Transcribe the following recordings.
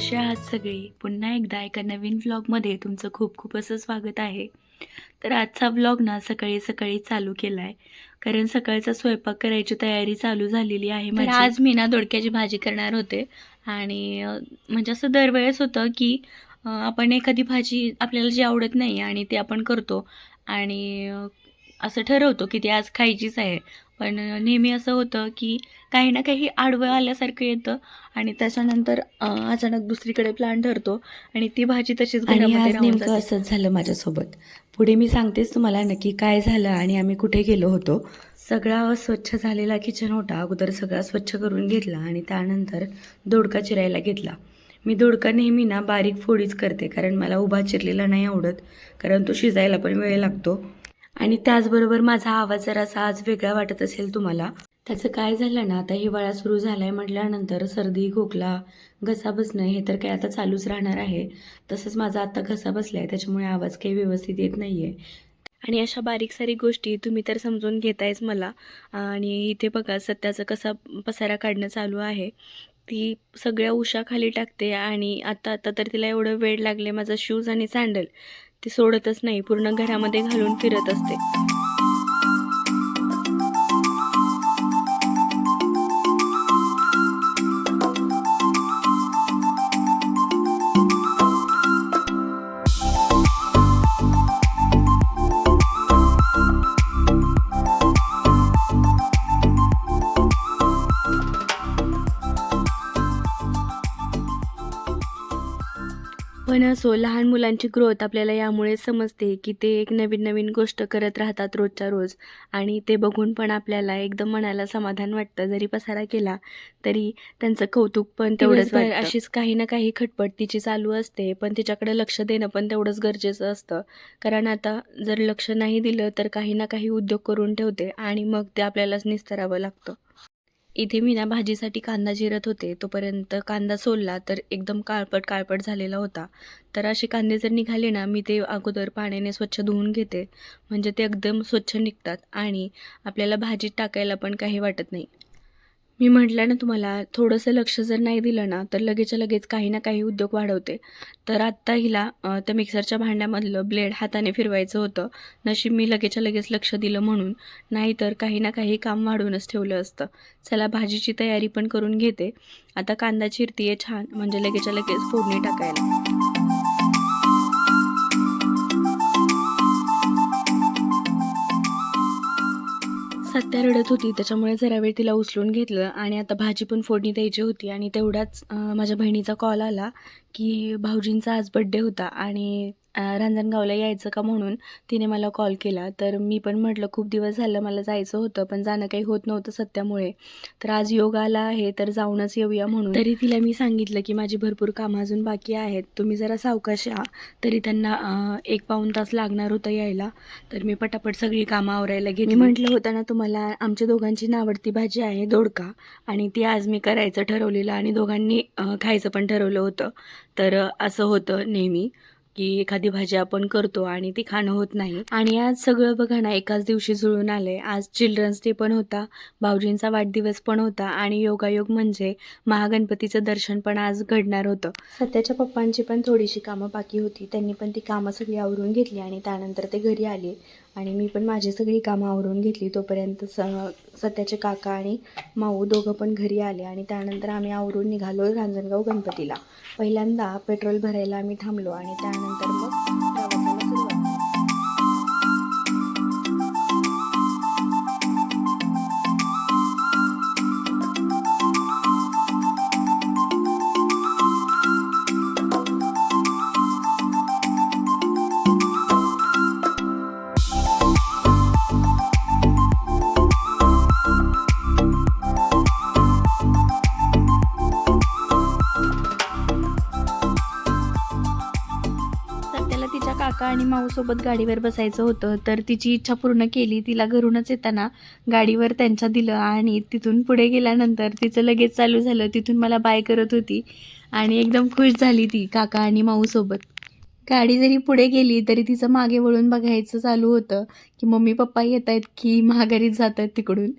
सगळे? पुन्हा एकदा एका नवीन व्लॉगमध्ये तुमचं खूप खूप असं स्वागत आहे. तर आजचा व्लॉग ना सकाळी सकाळी चालू केला आहे कारण सकाळचा स्वयंपाक करायची तयारी चालू झालेली आहे. आज मी ना दोडक्याची भाजी करणार होते. आणि म्हणजे असं दरवेळेस होतं की आपण एखादी भाजी आपल्याला जी आवडत नाही आणि ती आपण करतो. आणि असं ठरवतो की ती आज खायचीच आहे. पण नेहमी असं होतं की काही ना काही आडवं आल्यासारखं येतं आणि त्याच्यानंतर अचानक दुसरीकडे प्लॅन ठरतो आणि ती भाजी तशीच नेमकं. असंच झालं माझ्यासोबत. पुढे मी सांगतेच तुम्हाला नक्की काय झालं आणि आम्ही कुठे गेलो होतो. सगळा स्वच्छ झालेला किचन होता. अगोदर सगळा स्वच्छ करून घेतला आणि त्यानंतर दोडका चिरायला घेतला. मी दोडका नेहमी ना बारीक फोडीच करते कारण मला उभा चिरलेला नाही आवडत. कारण तो शिजायला पण वेळ लागतो. आणि त्याचबरोबर माझा आवाज जरासा आज वेगळा वाटत असेल तुम्हाला. त्याचं काय झालं ना आता हिवाळा सुरू झालाय म्हटल्यानंतर सर्दी खोकला घसा बसणं हे तर काय आता चालूच राहणार आहे. तसंच माझा आता घसा बसलाय त्याच्यामुळे आवाज काही व्यवस्थित येत नाहीये. आणि अशा बारीक सारीक गोष्टी तुम्ही तर समजून घेतायच मला. आणि इथे बघा सत्याचा कसा पसारा काढणं चालू आहे. ती सगळ्या उशा खाली टाकते आणि आता आता तर तिला एवढं वेळ लागले माझा शूज आणि सँडल ती सोडतच नाही. पूर्ण घरामध्ये घालून फिरत असते. पण असो लहान मुलांची ग्रोथ आपल्याला यामुळे समजते की ते एक नवीन नवीन गोष्ट करत राहतात रोजच्या रोज. आणि ते बघून पण आपल्याला एकदम मनाला समाधान वाटतं. जरी पसारा केला तरी त्यांचं कौतुक पण तेवढंच. अशीच काही ना काही खटपट तिची चालू असते. पण तिच्याकडे लक्ष देणं पण तेवढंच गरजेचं असतं. कारण आता जर लक्ष नाही दिलं तर काही ना काही उद्योग करून ठेवते आणि मग ते आपल्यालाच निस्तरावं लागतं. इथे मी ना भाजीसाठी कांदा चिरत होते. तोपर्यंत कांदा सोलला तर एकदम काळपट काळपट झालेला होता. तर असे कांदे जर निघाले ना मी ते अगोदर पाण्याने स्वच्छ धुवून घेते. म्हणजे ते एकदम स्वच्छ निघतात आणि आपल्याला भाजीत टाकायला पण काही वाटत नाही. मी म्हटलं ना तुम्हाला थोडंसं लक्ष जर नाही दिलं ना तर लगेचच्या लगेच काही ना काही उद्योग वाढवते. तर आत्ता हिला त्या मिक्सरच्या भांड्यामधलं ब्लेड हाताने फिरवायचं होतं. नशीब मी लगेचच्या लगेच लक्ष दिलं म्हणून. नाहीतर काही ना काही काम वाढवूनच ठेवलं असतं. चला भाजीची तयारी पण करून घेते. आता कांदा चिरतीये छान म्हणजे लगेचच्या लगेच फोडणी टाकायला. सत्या रडत होती. त्याच्यामुळे जरा वेळ तिला उचलून घेतलं आणि आता भाजी पण फोडणी द्यायची होती आणि तेवढाच माझ्या बहिणीचा कॉल आला की भाऊजींचा आज बड्डे होता आणि रांजणगावला यायचं का म्हणून तिने मला कॉल केला. तर मी पण म्हटलं खूप दिवस झालं मला जायचं होतं पण जाणं काही होत नव्हतं सत्यामुळे. तर आज योग आला आहे तर जाऊनच येऊया म्हणून. तरी तिला मी सांगितलं की माझी भरपूर कामं अजून बाकी आहेत. तुम्ही जरा सावकाश या. तरी त्यांना एक पाऊण तास लागणार होतं यायला. तर मी पटापट सगळी कामं आवरायला घेतली. मी म्हटलं होतं ना तुम्हाला आमच्या दोघांची नावडती भाजी आहे दोडका. आणि ती आज मी करायचं ठरवलेलं आणि दोघांनी खायचं पण ठरवलं होतं. तर असं होतं नेहमी. की एखादी भाजी आपण करतो आणि ती खाणं होत नाही. आणि आज सगळं बघा ना एकाच दिवशी जुळून आलंय आज चिल्ड्रन्स डे पण होता भाऊजींचा वाढदिवस पण होता आणि योगायोग म्हणजे महागणपतीचं दर्शन पण आज घडणार होतं. सध्याच्या पप्पांची पण थोडीशी कामं बाकी होती. त्यांनी पण ती कामं सगळी आवरून घेतली आणि त्यानंतर ते घरी आले. आणि मी पण माझी सगळी कामं आवरून घेतली. तोपर्यंत स सत्याचे काका आणि माऊ दोघं पण घरी आले आणि त्यानंतर आम्ही आवरून निघालो रांजणगाव गणपतीला. पहिल्यांदा पेट्रोल भरायला आम्ही थांबलो आणि त्यानंतर मग काका गाडीवर बसायचं होतं तर तिची इच्छा पूर्ण केली. तिला घरूनच येताना गाडीवर त्यांच्या दिलं आणि तिथून पुढे गेल्यानंतर तिचं लगेच चालू झालं. तिथून मला बाय करत होती आणि एकदम खुश झाली ती काका आणि माऊसोबत गाडी जरी पुढे गेली तरी तिचं मागे वळून बघायचं चालू होतं की मम्मी पप्पा येत आहेत की महागारीत जात आहेत तिकडून.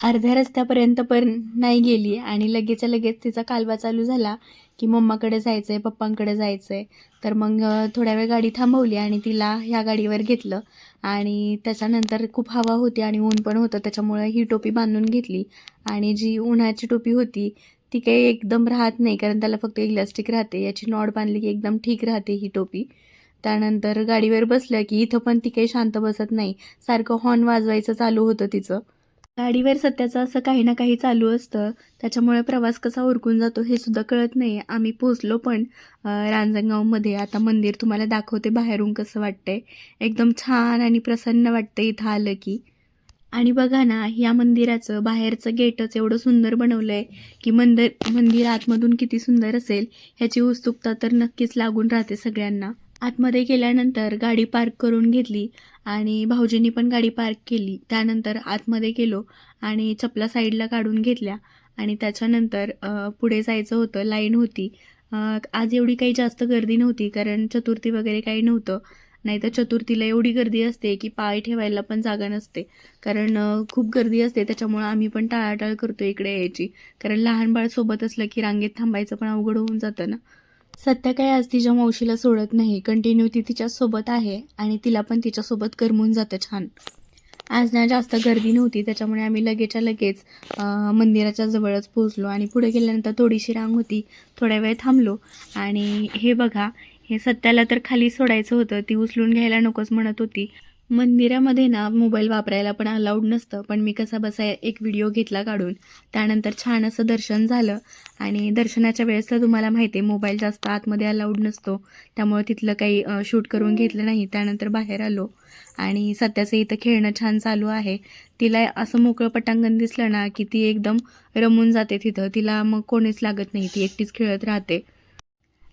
अर्ध्या रस्त्यापर्यंत पण नाही गेली आणि लगेचच्या लगेच तिचा कालवा चालू झाला. की मम्माकडे जायचं आहे पप्पांकडे जायचं आहे तर मग थोड्या वेळ गाडी थांबवली आणि तिला ह्या गाडीवर घेतलं. आणि त्याच्यानंतर खूप हवा होती आणि ऊन पण होतं त्याच्यामुळे ही टोपी बांधून घेतली. आणि जी उन्हाची टोपी होती ती काही एकदम राहत नाही कारण त्याला फक्त इलास्टिक राहते. याची नॉड बांधली की एकदम ठीक राहते ही टोपी. त्यानंतर गाडीवर बसलं की इथं पण ती काही शांत बसत नाही. सारखं हॉर्न वाजवायचं चालू होतं तिचं. गाडीवर सध्याचं असं काही ना काही चालू असतं. त्याच्यामुळे प्रवास कसा उरकून जातो हे सुद्धा कळत नाही आम्ही पोचलो पण रांजणगावमध्ये. आता मंदिर तुम्हाला दाखवते बाहेरून कसं वाटतंय. एकदम छान आणि प्रसन्न वाटतं इथं आलं की. आणि बघा ना या मंदिराचं बाहेरचं गेटच एवढं सुंदर बनवलं आहे की मंदिर मंदिर आतमधून किती सुंदर असेल ह्याची उत्सुकता तर नक्कीच लागून राहते सगळ्यांना. आतमध्ये गेल्यानंतर गाडी पार्क करून घेतली. आणि भाऊजींनी पण गाडी पार्क केली. त्यानंतर आतमध्ये गेलो आणि चपला साईडला काढून घेतल्या आणि त्याच्यानंतर पुढे जायचं होतं लाईन होती. आज एवढी काही जास्त गर्दी नव्हती कारण चतुर्थी वगैरे काही नव्हतं. नाही तर चतुर्थीला एवढी गर्दी असते की पाय ठेवायला पण जागा नसते. कारण खूप गर्दी असते. त्याच्यामुळं आम्ही पण टाळाटाळ करतो इकडे यायची. कारण लहान बाळ सोबत असलं की रांगेत थांबायचं पण अवघड होऊन जातं ना. सध्या काय आज तिच्या मावशीला सोडत नाही कंटिन्यू ती तिच्यासोबत आहे आणि तिला पण तिच्यासोबत करमून जातं छान. आज ना जास्त गर्दी नव्हती त्याच्यामुळे आम्ही लगेचच्या लगेच मंदिराच्या जवळच पोहोचलो आणि पुढे गेल्यानंतर थोडीशी रांग होती थोड्या वेळ थांबलो. आणि हे बघा हे सत्याला तर खाली सोडायचं होतं ती उचलून घ्यायला नकोच म्हणत होती. मंदिरामध्ये ना मोबाईल वापरायला पण अलाउड नसतं. पण मी कसा बसा एक व्हिडिओ घेतला काढून. त्यानंतर छान असं दर्शन झालं. आणि दर्शनाच्या वेळेस तर तुम्हाला माहिती आहे मोबाईल जास्त आतमध्ये अलाउड नसतो. त्यामुळे तिथलं काही शूट करून घेतलं नाही. त्यानंतर बाहेर आलो. आणि सध्याचं इथं खेळणं छान चालू आहे. तिला असं मोकळं पटांगण दिसलं ना की ती एकदम रमून जाते तिथं. तिला मग कोणीच लागत नाही. ती एकटीच खेळत राहते.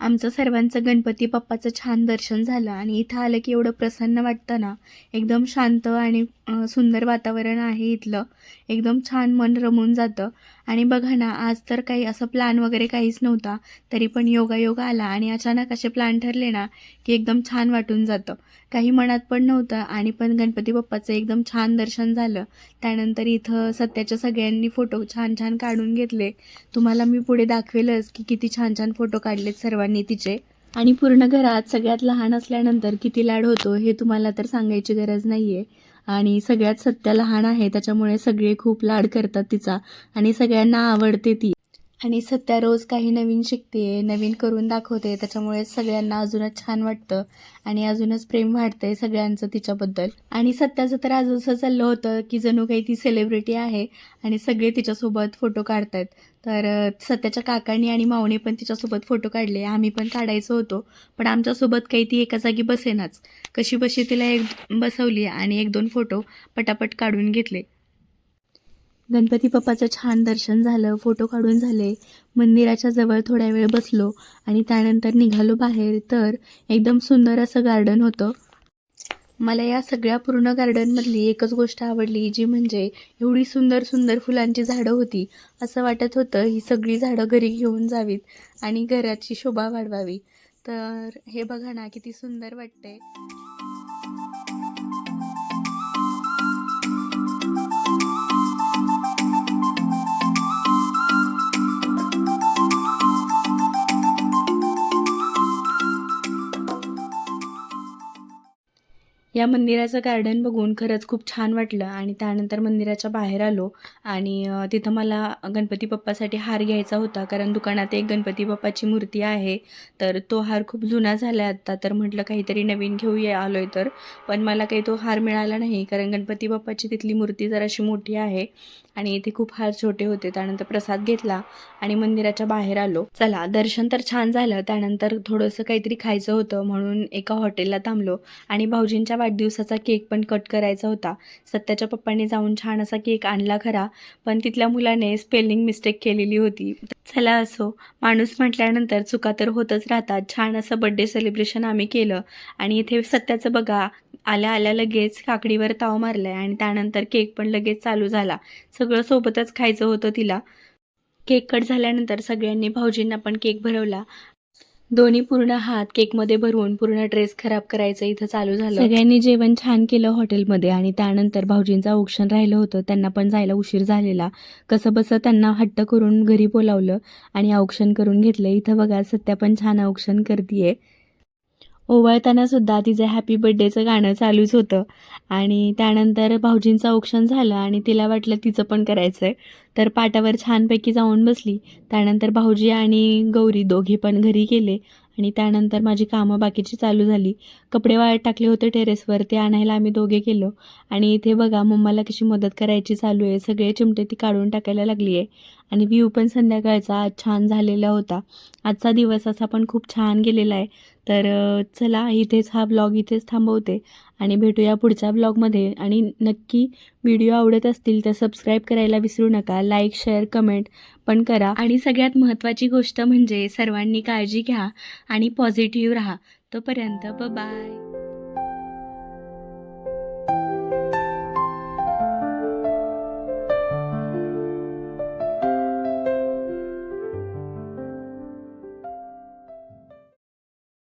आमचं सर्वांचं गणपती बाप्पाचं छान दर्शन झालं आणि इथं आलं की एवढं प्रसन्न वाटतं ना. एकदम शांत आणि सुंदर वातावरण आहे इथलं. एकदम छान मन रमून जातं. आणि बघा ना आज तर काही असं प्लॅन वगैरे काहीच नव्हता तरी पण योगायोग आला आणि अचानक असे प्लॅन ठरले ना की एकदम छान वाटून जातं. काही मनात पण नव्हतं आणि पण गणपती बाप्पाचं एकदम छान दर्शन झालं. त्यानंतर इथं सत्याच्या सगळ्यांनी फोटो छान छान काढून घेतले. तुम्हाला मी पुढे दाखवेलच की किती छान छान फोटो काढलेत सर्वांनी तिचे. आणि पूर्ण घरात सगळ्यात लहान असल्यानंतर किती लाड होतो हे तुम्हाला तर सांगायची गरज नाही आहे आणि सगळ्यात सत्या लहान आहे त्याच्यामुळे सगळे खूप लाड करतात तिचा. आणि सगळ्यांना आवडते ती. आणि सध्या रोज काही नवीन शिकते नवीन करून दाखवते. त्याच्यामुळे सगळ्यांना अजूनच छान वाटतं आणि अजूनच प्रेम वाढतंय सगळ्यांचं तिच्याबद्दल. आणि सत्याचं तर आज असं चाललं होतं की जणू काही ती सेलिब्रिटी आहे आणि सगळे तिच्यासोबत फोटो काढतायत. तर सत्याच्या काकांनी आणि माऊने पण तिच्यासोबत फोटो काढले. आम्ही पण काढायचो होतो. पण आमच्यासोबत काही ती एका जागी बसेनाच. कशी बशी तिला एक बसवली आणि एक दोन फोटो पटापट काढून घेतले. गणपती बाप्पाचं छान दर्शन झालं फोटो काढून झाले. मंदिराच्या जवळ थोड्या वेळ बसलो आणि त्यानंतर निघालो बाहेर. तर एकदम सुंदर असं गार्डन होतं. मला या सगळ्या पूर्ण गार्डनमधली एकच गोष्ट आवडली जी म्हणजे एवढी सुंदर सुंदर फुलांची झाडं होती. असं वाटत होतं ही सगळी झाडं घरी घेऊन जावीत आणि घराची शोभा वाढवावी. तर हे बघा ना किती सुंदर वाटते या मंदिराचं गार्डन बघून खरंच खूप छान वाटलं आणि त्यानंतर मंदिराच्या बाहेर आलो आणि तिथं मला गणपती बाप्पासाठी हार घ्यायचा होता कारण दुकानात एक गणपती बाप्पाची मूर्ती आहे. तर तो हार खूप जुना झाला आहे आत्ता तर म्हटलं काहीतरी नवीन घेऊया आलो आहे तर. पण मला काही तो हार मिळाला नाही कारण गणपती बाप्पाची तिथली मूर्ती जराशी मोठी आहे. आणि इथे खूप हार छोटे होते. त्यानंतर प्रसाद घेतला आणि मंदिराच्या बाहेर आलो. चला दर्शन तर छान झालं. त्यानंतर थोडंसं काहीतरी खायचं होतं म्हणून एका हॉटेलला थांबलो आणि भाऊजींच्या वाढदिवसाचा केक पण कट करायचा होता. सत्याच्या पप्पांनी जाऊन छान असा केक आणला खरा पण तिथल्या मुलाने स्पेलिंग मिस्टेक केलेली होती. चला असो माणूस म्हटल्यानंतर चुका तर होतच राहतात. छान असं बड्डे सेलिब्रेशन आम्ही केलं आणि इथे सत्याचं बघा आल्या आल्या लगेच काकडीवर ताव मारलाय आणि त्यानंतर केक पण लगेच चालू झाला. सगळं सोबतच खायचं होतं तिला. केक कट झाल्यानंतर सगळ्यांनी भाऊजींना पण केक भरवला. दोन्ही पूर्ण हात केकमध्ये भरवून पूर्ण ड्रेस खराब करायचं इथं चालू झालं. सगळ्यांनी जेवण छान केलं हॉटेलमध्ये आणि त्यानंतर भाऊजींचं औक्षण राहिलं होतं. त्यांना पण जायला उशीर झालेला. कसं बसं त्यांना हट्ट करून घरी बोलावलं आणि औक्षण करून घेतलं. इथं बघा सत्या पण छान औक्षण करतीये. ओवाळताना सुद्धा तिचं हॅपी बर्थडेचं गाणं चालूच होतं. आणि त्यानंतर भाऊजींचं औक्षण झालं आणि तिला वाटलं तिचं पण करायचं आहे तर पाटावर छानपैकी जाऊन बसली. त्यानंतर भाऊजी आणि गौरी दोघी पण घरी गेले. आणि त्यानंतर माझी कामं बाकीची चालू झाली. कपडे वाळत टाकले होते टेरेसवर ते आणायला आम्ही दोघे गेलो. आणि इथे बघा मम्माला कशी मदत करायची चालू आहे. सगळे चिमटे ती काढून टाकायला लागली आहे आणि व्ह्यू पण संध्याकाळचा आज छान झालेला होता. आजचा दिवस असा पण खूप छान गेलेला आहे. तर चला इथेच हा ब्लॉग इथेच थांबवते आणि भेटूया पुढच्या ब्लॉगमध्ये आणि नक्की व्हिडिओ आवडत असतील तर सबस्क्राईब करायला विसरू नका. लाईक शेअर कमेंट पण करा. आणि सगळ्यात महत्त्वाची गोष्ट म्हणजे सर्वांनी काळजी घ्या आणि पॉझिटिव्ह राहा. तोपर्यंत ब बाय